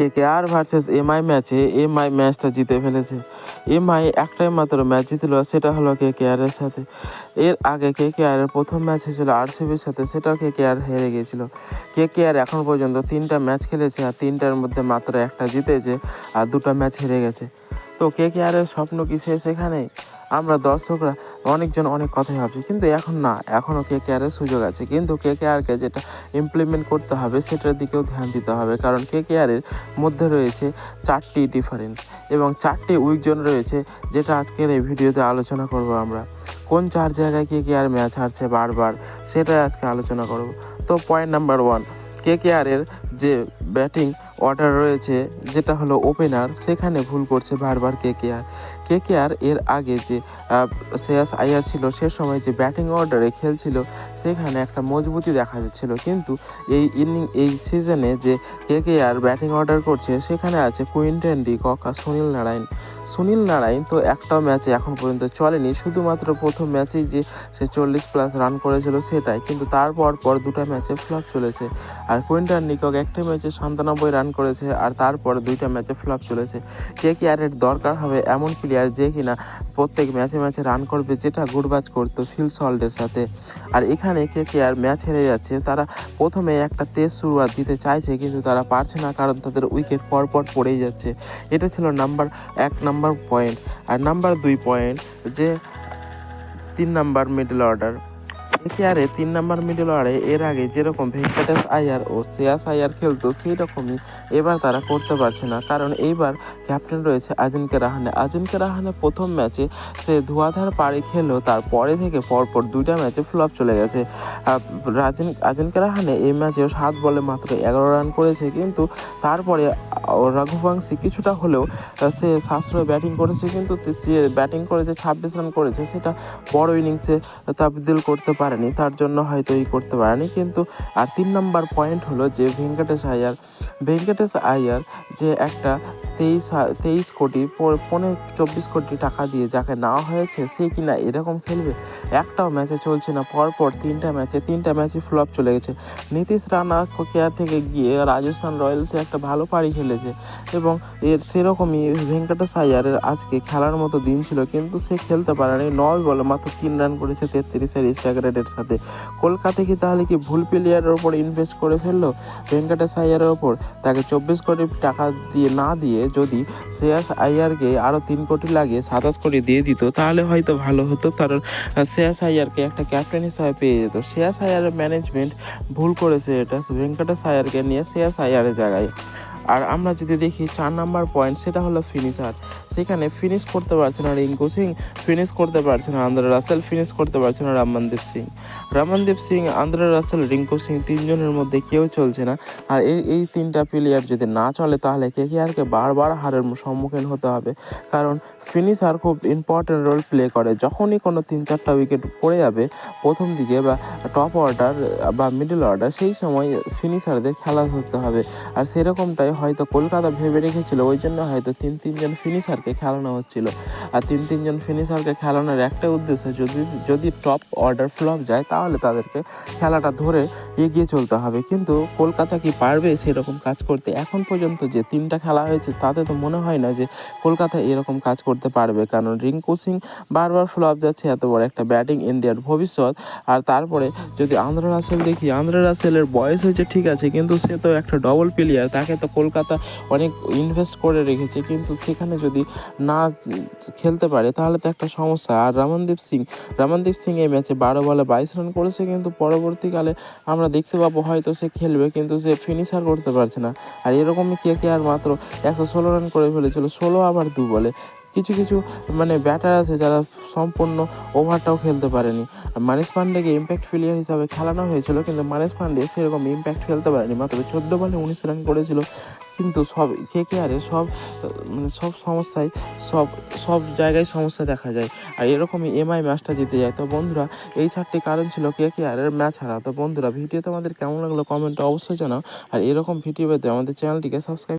K K R versus MI ম্যাচে MI ম্যাচটা জিতে ফেলেছে। এমআই একটাই মাত্র ম্যাচ জিতলো, সেটা হলো কে কে আরের সাথে। এর আগে কে কে আরের প্রথম ম্যাচ হয়েছিল আরসিবির সাথে, সেটাও কে কে আর হেরে গিয়েছিল। কে কে আর এখন পর্যন্ত তিনটা ম্যাচ খেলেছে আর তিনটার মধ্যে মাত্র একটা জিতেছে আর দুটো ম্যাচ হেরে গেছে। তো কে কে আরের স্বপ্ন কি শেষ এখানেই? আমরা দর্শকরা অনেকজন অনেক কথাই ভাবছি, কিন্তু এখন না এখনও কে কে আরের সুযোগ আছে, কিন্তু কে কে আরকে যেটা ইমপ্লিমেন্ট করতে হবে সেটার দিকেও ধ্যান দিতে হবে, কারণ কে কে আরের মধ্যে রয়েছে চারটি ডিফারেন্স এবং চারটি উইক জোন রয়েছে যেটা আজকের এই ভিডিওতে আলোচনা করব আমরা। কোন চার জায়গায় কে কে আর ম্যাচ হারছে বারবার সেটাই আজকে আলোচনা করব। তো point number one K K আরের যে ব্যাটিং অর্ডার রয়েছে, যেটা হলো ওপেনার সেখানে ভুল করছে বারবার কে কে আর। কে কে আর এর আগে যে শ্রেয়াস আয়ার ছিল, সে সময় যে ব্যাটিং অর্ডারে খেলছিল, সেখানে একটা মজবুতি দেখা যাচ্ছিল। কিন্তু এই ইনিং এই সিজনে যে কে কে আর ব্যাটিং অর্ডার করছে, সেখানে আছে কুইন্টেন ডি ককা সুনীল নারায়ণ সুনীল নারায়ণ তো একটাও ম্যাচে এখন পর্যন্ত চলেনি, শুধুমাত্র প্রথম ম্যাচেই যে সে চল্লিশ প্লাস রান করেছিল সেটাই, কিন্তু তারপর পর দুটো ম্যাচে ফ্লপ চলেছে। আর কুইন্টার নিকক একটা ম্যাচে সাতানব্বই রান করেছে, আর তারপর দুইটা ম্যাচে ফ্লপ চলেছে। কে কে আর এর দরকার হবে এমন প্লেয়ার যে কিনা প্রত্যেক ম্যাচে ম্যাচে রান করবে যেটা গুডবাজ করতো ফিল সল্টের সাথে। আর এখানে কে কে আর ম্যাচ হেরে যাচ্ছে, তারা প্রথমে একটা তেজ শুরুয়াত দিতে চাইছে, কিন্তু তারা পারছে না, কারণ তাদের উইকেট পরপর পড়েই যাচ্ছে। এটা ছিল নাম্বার এক নাম্বার পয়েন্ট আর নাম্বার দুই পয়েন্ট যে তিন নাম্বার মিডল অর্ডার কেয়ারে তিন নাম্বার মিডল অর্ডারে এর আগে যেরকম ভেঙ্কটেশ আয়ার ও শ্রেয়াস আয়ার খেলতো সেই রকমই এবার তারা করতে পারছে না। কারণ এইবার ক্যাপ্টেন রয়েছে আজিনকে রাহানে। আজিনকে রাহানে প্রথম ম্যাচে সে ধোয়াধার পাড়ি খেলেও তারপরে থেকে পরপর দুইটা ম্যাচে ফ্লপ চলে গেছে। রাজিন, আজিনকে রাহানে এই ম্যাচেও সাত বলে মাত্র এগারো রান করেছে, কিন্তু তারপরে রঘুবংশী কিছুটা হলেও সে সাশ্রয় ব্যাটিং করেছে, কিন্তু সে ব্যাটিং করেছে, ছাব্বিশ রান করেছে, সেটা বড় ইনিংসে তাবদিল করতে পারেনি, তার জন্য হয়তো এই করতে পারেনি। কিন্তু, আর তিন নম্বর পয়েন্ট হলো যে ভেঙ্কটেশ আয়ার ভেঙ্কটেশ আয়ার যে একটা তেইশ তেইশ কোটি পনেরো, চব্বিশ কোটি টাকা দিয়ে যাকে নেওয়া হয়েছে, সে কিনা এরকম খেলবে? একটাও ম্যাচে চলছে না, পরপর তিনটা ম্যাচে তিনটা ম্যাচে ফ্লপ চলে গেছে। নীতিশ রানা কেয়ার থেকে গিয়ে রাজস্থান রয়্যালসে একটা ভালো পাড়ি খেলেছে এবং এর সেরকমই ভেঙ্কটেশ আয়ারের আজকে খেলার মতো দিন ছিল, কিন্তু সে খেলতে পারেনি। নয় বলে মাত্র তিন রান করেছে তেত্রিশের স্ট্রাইক রেটের সাথে। কলকাতা কি তাহলে কি ভুল প্লেয়ারের ওপর ইনভেস্ট করে ফেলল? ভেঙ্কটেশ আয়ারের ওপর। তাকে চব্বিশ কোটি টাকা দিয়ে না দিয়ে যদি শ্রেয়াস আয়ারকে আরও তিন কোটি লাগিয়ে সাতাশ কোটি দিয়ে দিত, তাহলে হয়তো ভালো হতো। কারণ শ্রেয়াস আয়ারকে একটা ক্যাপ্টেন হিসাবে পেয়ে যেত। শ্রেয়াস আয়ারের ম্যানেজমেন্ট ভুল করেছে এটা। ভেঙ্কটেশ আয়ারকে নিয়ে শ্রেয়াস আয়ারের জায়গায়। আর আমরা যদি দেখি চার নাম্বার পয়েন্ট সেটা হলো ফিনিশার সেখানে ফিনিশ করতে পারছে না রিঙ্কু সিং ফিনিশ করতে পারছে না আন্দ্রে রাসেল ফিনিশ করতে পারছে না রমনদীপ সিং। রমনদীপ সিং, আন্দ্রে রাসেল, রিঙ্কু সিং তিনজনের মধ্যে কেউ চলছে না। আর এই এই তিনটা প্লেয়ার যদি না চলে, তাহলে কে কে আরকে বারবার হারের সম্মুখীন হতে হবে। কারণ ফিনিশার খুব ইম্পর্টেন্ট রোল প্লে করে। যখনই কোনো তিন চারটা উইকেট পড়ে যাবে, প্রথম দিকে বা টপ অর্ডার বা মিডল অর্ডার সেই সময় ফিনিশারদের খেলা ধরতে হবে। আর সেরকমটাই হয়তো কলকাতা ভেবে রেখেছিল, ওই জন্য হয়তো তিন, তিনজন ফিনিশারকে খেলানো হচ্ছিল। আর তিন, তিনজন ফিনিশারকে খেলানোর একটা উদ্দেশ্য যদি যদি টপ অর্ডার ফ্লপ যায়, তাহলে তাদেরকে খেলাটা ধরে এগিয়ে চলতে হবে। কিন্তু কলকাতা কি পারবে সেরকম কাজ করতে? এখন পর্যন্ত যে তিনটা খেলা হয়েছে, তাতে তো মনে হয় না যে কলকাতা এরকম কাজ করতে পারবে। কারণ রিঙ্কু সিং বারবার ফ্লপ যাচ্ছে, এত বড় একটা ব্যাটিং ইন্ডিয়ার ভবিষ্যৎ। আর তারপরে যদি আন্দ্রে রাসেল দেখি, আন্দ্রে রাসেলের বয়স হয়েছে ঠিক আছে, কিন্তু সে তো একটা ডবল প্লেয়ার তাকে তো কলকাতা অনেক ইনভেস্ট করে রেখেছে। কিন্তু সেখানে যদি না খেলতে পারে, তাহলে তো একটা সমস্যা। আর রমনদীপ সিং রমনদীপ সিং এই ম্যাচে বারো বলে বাইশ রান করেছে কিন্তু পরবর্তীকালে আমরা দেখতে পাবো হয়তো সে খেলবে কিন্তু সে ফিনিশার করতে পারছে না। আর এরকমই কে কে আর মাত্র একশো ষোলো রান করে ফেলেছিল, ষোলো আবার দু বলে। কিছু কিছু মানে ব্যাটার আছে যারা সম্পূর্ণ ওভারটাও খেলতে পারেনি। মানিস পান্ডেকে ইম্প্যাক্ট প্লেয়ার হিসাবে খেলানো হয়েছিল কিন্তু মানিস পান্ডে সেরকম ইম্প্যাক্ট খেলতে পারেনি, মাত্র চোদ্দ বলে উনিশ রান করেছিল। কিন্তু সব কে কে আরে সব মানে সব সমস্যায়, সব সব জায়গায় সমস্যা দেখা যায়। আর এরকমই এমআই ম্যাচটা জিতে যায়। তো বন্ধুরা, এই চারটি কারণ ছিল কে কে আর এর ম্যাচ হারা। তো বন্ধুরা ভিডিও তোমাদের কেমন লাগল কমেন্টে অবশ্যই জানাও। আর এরকম ভিডিও পেতে আমাদের চ্যানেলটিকে সাবস্ক্রাইব